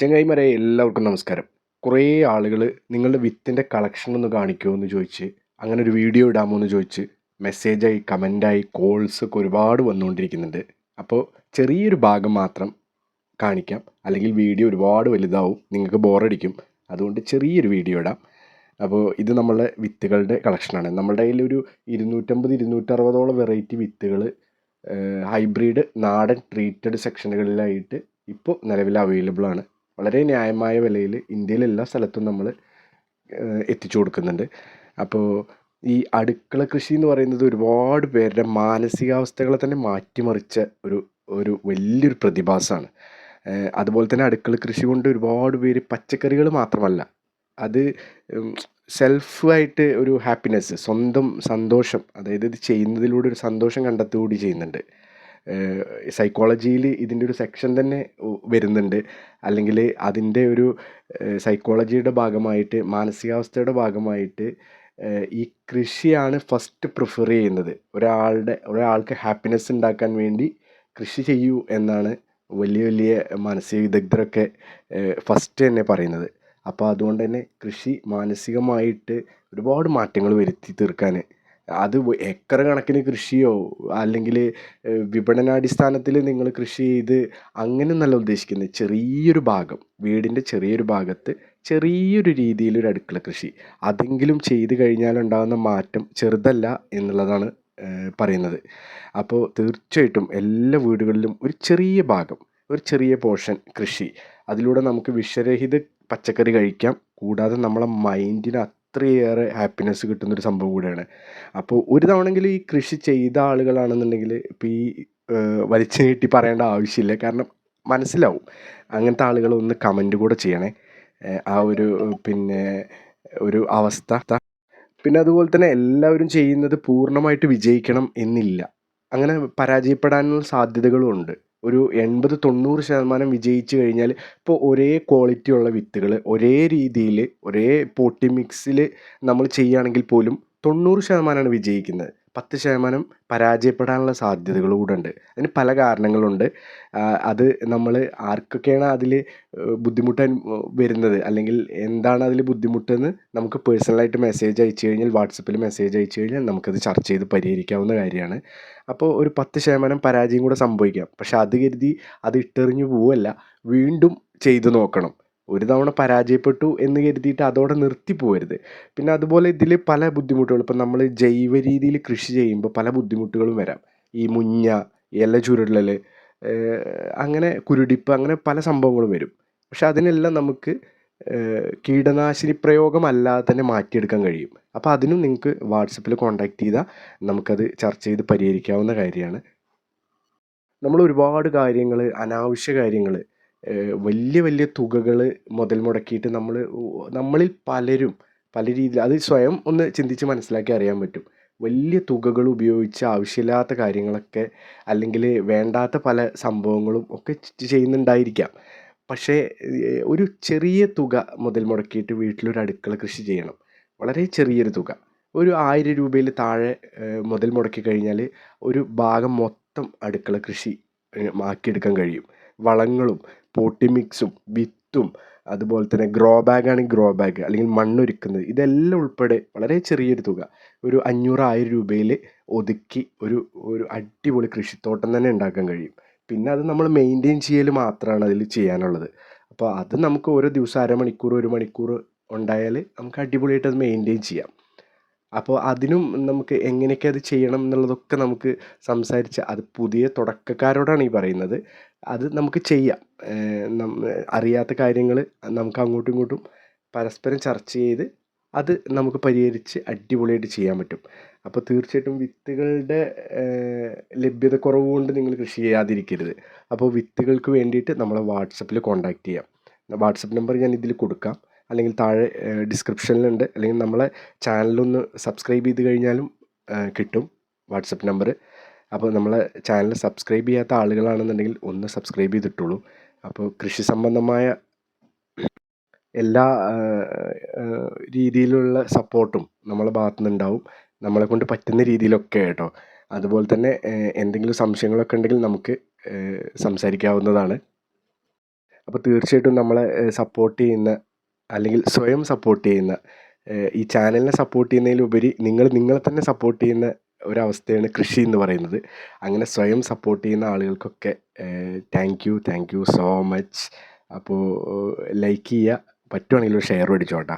ചങ്ങായിമാരെ എല്ലാവർക്കും നമസ്കാരം. കുറേ ആളുകൾ നിങ്ങളുടെ വിത്തിന്റെ കളക്ഷൻ ഒന്ന് കാണിക്കുമോ എന്ന് ചോദിച്ച് അങ്ങനെ ഒരു വീഡിയോ ഇടാമോ എന്ന് ചോദിച്ച് മെസ്സേജായി കമന്റായി കോൾസ് ഒക്കെ ഒരുപാട് വന്നുകൊണ്ടിരിക്കുന്നുണ്ട്. അപ്പോൾ ചെറിയൊരു ഭാഗം മാത്രം കാണിക്കാം. അല്ലെങ്കിൽ വീഡിയോ ഒരുപാട് വലുതാവും നിങ്ങൾക്ക് ബോറടിക്കും അതുകൊണ്ട് ചെറിയൊരു വീഡിയോ ഇടാം. അപ്പോൾ ഇത് നമ്മളുടെ വിത്തുകളുടെ കളക്ഷനാണ് നമ്മളുടെ കയ്യിൽ ഒരു ഇരുന്നൂറ്റമ്പത് ഇരുന്നൂറ്ററുപതോളം വെറൈറ്റി വിത്തുകൾ ഹൈബ്രിഡ് നാടൻ ട്രീറ്റഡ് സെക്ഷനുകളിലായിട്ട് ഇപ്പോൾ നിലവിൽ അവൈലബിൾ ആണ്. വളരെ ന്യായമായ വിലയിൽ ഇന്ത്യയിലെ എല്ലാ സ്ഥലത്തും നമ്മൾ എത്തിച്ചു കൊടുക്കുന്നുണ്ട്. അപ്പോൾ ഈ അടുക്കള കൃഷി എന്ന് പറയുന്നത് ഒരുപാട് പേരുടെ മാനസികാവസ്ഥകളെ തന്നെ മാറ്റിമറിച്ച ഒരു ഒരു വലിയൊരു പ്രതിഭാസമാണ്. അതുപോലെ തന്നെ അടുക്കള കൃഷി കൊണ്ട് ഒരുപാട് പേര് പച്ചക്കറികൾ മാത്രമല്ല അത് സെൽഫായിട്ട് ഒരു ഹാപ്പിനെസ് സ്വന്തം സന്തോഷം അതായത് ഇത് ചെയ്യുന്നതിലൂടെ ഒരു സന്തോഷം കണ്ടെത്തുകൂടി ചെയ്യുന്നുണ്ട്. സൈക്കോളജിയിൽ ഇതിന്റെ ഒരു സെക്ഷൻ തന്നെ വരുന്നുണ്ട്. അല്ലെങ്കിൽ അതിന്റെ ഒരു സൈക്കോളജിയുടെ ഭാഗമായിട്ട് മാനസികാവസ്ഥയുടെ ഭാഗമായിട്ട് ഈ കൃഷിയാണ് ഫസ്റ്റ് പ്രിഫർ ചെയ്യുന്നത്. ഒരാളുടെ ഒരാൾക്ക് ഹാപ്പിനെസ് ഉണ്ടാക്കാൻ വേണ്ടി കൃഷി ചെയ്യൂ എന്നാണ് വലിയ വലിയ മാനസിക വിദഗ്ധരൊക്കെ ഫസ്റ്റ് തന്നെ പറയുന്നത്. അപ്പോൾ അതുകൊണ്ട് തന്നെ കൃഷി മാനസികമായിട്ട് ഒരുപാട് മാറ്റങ്ങൾ വരുത്തി തീർക്കാൻ അത് ഏക്കർ കണക്കിന് കൃഷിയോ അല്ലെങ്കിൽ വിപണനാടിസ്ഥാനത്തിൽ നിങ്ങൾ കൃഷി ചെയ്ത് അങ്ങനെയൊന്നല്ല ഉദ്ദേശിക്കുന്നത് ചെറിയൊരു ഭാഗം വീടിന്റെ ചെറിയൊരു ഭാഗത്ത് ചെറിയൊരു രീതിയിലൊരു അടുക്കള കൃഷി. അതെങ്കിലും ചെയ്ത് കഴിഞ്ഞാലുണ്ടാകുന്ന മാറ്റം ചെറുതല്ല എന്നുള്ളതാണ് പറയുന്നത്. അപ്പോൾ തീർച്ചയായിട്ടും എല്ലാ വീടുകളിലും ഒരു ചെറിയ ഭാഗം ഒരു ചെറിയ പോർഷൻ കൃഷി. അതിലൂടെ നമുക്ക് വിഷരഹിത പച്ചക്കറി കഴിക്കാം. കൂടാതെ നമ്മളെ മൈൻഡിന് അത്രയേറെ ഹാപ്പിനെസ് കിട്ടുന്നൊരു സംഭവം കൂടിയാണ്. അപ്പോൾ ഒരു തവണയെങ്കിലും ഈ കൃഷി ചെയ്ത ആളുകളാണെന്നുണ്ടെങ്കിൽ ഇപ്പോൾ ഈ വലിച്ചു നീട്ടി പറയേണ്ട ആവശ്യമില്ല. കാരണം മനസ്സിലാവും. അങ്ങനത്തെ ആളുകൾ ഒന്ന് കമന്റ് കൂടെ ചെയ്യണേ. ആ ഒരു പിന്നെ ഒരു അവസ്ഥ. പിന്നെ അതുപോലെ തന്നെ എല്ലാവരും ചെയ്യുന്നത് പൂർണമായിട്ട് വിജയിക്കണം എന്നില്ല. അങ്ങനെ പരാജയപ്പെടാനുള്ള സാധ്യതകളും ഉണ്ട്. ഒരു എൺപത് തൊണ്ണൂറ് ശതമാനം വിജയിച്ചു കഴിഞ്ഞാൽ ഇപ്പോൾ ഒരേ ക്വാളിറ്റി ഉള്ള വിത്തുകൾ ഒരേ രീതിയിൽ ഒരേ പോട്ടി മിക്സിൽ നമ്മൾ ചെയ്യുകയാണെങ്കിൽ പോലും തൊണ്ണൂറ് ശതമാനമാണ് വിജയിക്കുന്നത്. പത്ത് ശതമാനം പരാജയപ്പെടാനുള്ള സാധ്യതകൾ കൂടെ ഉണ്ട് അതിന് പല കാരണങ്ങളുണ്ട്. അത് നമ്മൾ ആർക്കൊക്കെയാണ് അതിൽ ബുദ്ധിമുട്ട് വരുന്നത്? അല്ലെങ്കിൽ എന്താണ് അതിൽ ബുദ്ധിമുട്ടെന്ന് നമുക്ക് പേഴ്സണലായിട്ട് മെസ്സേജ് അയച്ചു കഴിഞ്ഞാൽ വാട്സപ്പിൽ മെസ്സേജ് അയച്ചു കഴിഞ്ഞാൽ നമുക്കത് ചർച്ച ചെയ്ത് പരിഹരിക്കാവുന്ന കാര്യമാണ്. അപ്പോൾ ഒരു പത്ത് ശതമാനം പരാജയം കൂടെ സംഭവിക്കാം. പക്ഷേ അത് കരുതി അത് ഇട്ടെറിഞ്ഞു പോവല്ല. വീണ്ടും ചെയ്തു നോക്കണം. ഒരു തവണ പരാജയപ്പെട്ടു എന്ന് കരുതിയിട്ട് അതോടെ നിർത്തി പോകരുത് പിന്നെ അതുപോലെ ഇതിൽ പല ബുദ്ധിമുട്ടുകളും. ഇപ്പം നമ്മൾ ജൈവ രീതിയിൽ കൃഷി ചെയ്യുമ്പോൾ പല ബുദ്ധിമുട്ടുകളും വരാം. ഈ മുഞ്ഞ ഇല ചുരുളൽ അങ്ങനെ കുരുടിപ്പ് അങ്ങനെ പല സംഭവങ്ങളും വരും. പക്ഷെ അതിനെല്ലാം നമുക്ക് കീടനാശിനി പ്രയോഗം അല്ലാതെ തന്നെ മാറ്റിയെടുക്കാൻ കഴിയും. അപ്പോൾ അതിനും നിങ്ങൾക്ക് വാട്സപ്പിൽ കോൺടാക്റ്റ് ചെയ്താൽ നമുക്കത് ചർച്ച ചെയ്ത് പരിഹരിക്കാവുന്ന കാര്യമാണ്. നമ്മൾ ഒരുപാട് കാര്യങ്ങൾ അനാവശ്യ കാര്യങ്ങൾ വലിയ വലിയ തുകകൾ മുതൽ മുടക്കിയിട്ട് നമ്മൾ നമ്മളിൽ പലരും പല രീതിയിൽ അത് സ്വയം ഒന്ന് ചിന്തിച്ച് മനസ്സിലാക്കി അറിയാൻ പറ്റും. വലിയ തുകകൾ ഉപയോഗിച്ച് ആവശ്യമില്ലാത്ത കാര്യങ്ങളൊക്കെ അല്ലെങ്കിൽ വേണ്ടാത്ത പല സംഭവങ്ങളും ഒക്കെ ചെയ്യുന്നുണ്ടായിരിക്കാം. പക്ഷേ ഒരു ചെറിയ തുക മുതൽ മുടക്കിയിട്ട് വീട്ടിലൊരു അടുക്കള കൃഷി ചെയ്യണം. വളരെ ചെറിയൊരു തുക. ഒരു ആയിരം രൂപയിൽ താഴെ മുതൽ മുടക്കി കഴിഞ്ഞാൽ ഒരു ഭാഗം മൊത്തം അടുക്കള കൃഷി മാക്കിയെടുക്കാൻ കഴിയും. വളങ്ങളും പോട്ടി മിക്സും വിത്തും അതുപോലെ തന്നെ ഗ്രോ ബാഗ് ആണെങ്കിൽ ഗ്രോ ബാഗ് അല്ലെങ്കിൽ മണ്ണൊരുക്കുന്നത് ഇതെല്ലാം ഉൾപ്പെടെ വളരെ ചെറിയൊരു തുക. ഒരു അഞ്ഞൂറ് ആയിരം രൂപയിൽ ഒതുക്കി ഒരു ഒരു അടിപൊളി കൃഷിത്തോട്ടം തന്നെ ഉണ്ടാക്കാൻ കഴിയും. പിന്നെ അത് നമ്മൾ മെയിന്റെയിൻ ചെയ്യൽ മാത്രമാണ് അതിൽ ചെയ്യാനുള്ളത്. അപ്പോൾ അത് നമുക്ക് ഓരോ ദിവസം അരമണിക്കൂർ ഒരു മണിക്കൂർ ഉണ്ടായാൽ നമുക്ക് അടിപൊളിയായിട്ട് അത് മെയിന്റെയിൻ ചെയ്യാം. അപ്പോൾ അതിനും നമുക്ക് എങ്ങനെയൊക്കെ അത് ചെയ്യണം എന്നുള്ളതൊക്കെ നമുക്ക് സംസാരിച്ച് അത് പുതിയ തുടക്കക്കാരോടാണ് ഈ പറയുന്നത്. അത് നമുക്ക് ചെയ്യാം. അറിയാത്ത കാര്യങ്ങൾ നമുക്ക് അങ്ങോട്ടും ഇങ്ങോട്ടും പരസ്പരം ചർച്ച ചെയ്ത് അത് നമുക്ക് പരിഹരിച്ച് അടിപൊളിയായിട്ട് ചെയ്യാൻ പറ്റും. അപ്പോൾ തീർച്ചയായിട്ടും വിത്തുകളുടെ ലഭ്യത കുറവ് കൊണ്ട് നിങ്ങൾ കൃഷി ചെയ്യാതിരിക്കരുത്. അപ്പോൾ വിത്തുകൾക്ക് വേണ്ടിയിട്ട് നമ്മളെ വാട്സപ്പിൽ കോൺടാക്റ്റ് ചെയ്യാം. വാട്സപ്പ് നമ്പർ ഞാൻ ഇതിൽ കൊടുക്കാം. അല്ലെങ്കിൽ താഴെ ഡിസ്ക്രിപ്ഷനിലുണ്ട്. അല്ലെങ്കിൽ നമ്മളെ ചാനലൊന്ന് സബ്സ്ക്രൈബ് ചെയ്ത് കഴിഞ്ഞാലും കിട്ടും വാട്സപ്പ് നമ്പർ അപ്പോൾ നമ്മളെ ചാനൽ സബ്സ്ക്രൈബ് ചെയ്യാത്ത ആളുകളാണെന്നുണ്ടെങ്കിൽ ഒന്ന് സബ്സ്ക്രൈബ് ചെയ്തിട്ടുള്ളൂ. അപ്പോൾ കൃഷി സംബന്ധമായ എല്ലാ രീതിയിലുള്ള സപ്പോർട്ടും നമ്മളെ ഭാഗത്തു നിന്നുണ്ടാവും നമ്മളെ കൊണ്ട് പറ്റുന്ന രീതിയിലൊക്കെ കേട്ടോ. അതുപോലെ തന്നെ എന്തെങ്കിലും സംശയങ്ങളൊക്കെ ഉണ്ടെങ്കിൽ നമുക്ക് സംസാരിക്കാവുന്നതാണ്. അപ്പോൾ തീർച്ചയായിട്ടും നമ്മളെ സപ്പോർട്ട് ചെയ്യുന്ന അല്ലെങ്കിൽ സ്വയം സപ്പോർട്ട് ചെയ്യുന്ന ഈ ചാനലിനെ സപ്പോർട്ട് ചെയ്യുന്നതിലുപരി നിങ്ങൾ നിങ്ങളെ തന്നെ സപ്പോർട്ട് ചെയ്യുന്ന ഒരവസ്ഥയാണ് കൃഷി എന്ന് പറയുന്നത്. അങ്ങനെ സ്വയം സപ്പോർട്ട് ചെയ്യുന്ന ആളുകൾക്കൊക്കെ thank you thank you so much അപ്പോൾ ലൈക്ക് ചെയ്യുക പറ്റുവാണെങ്കിൽ ഒരു ഷെയർ അടിച്ചോട്ടാ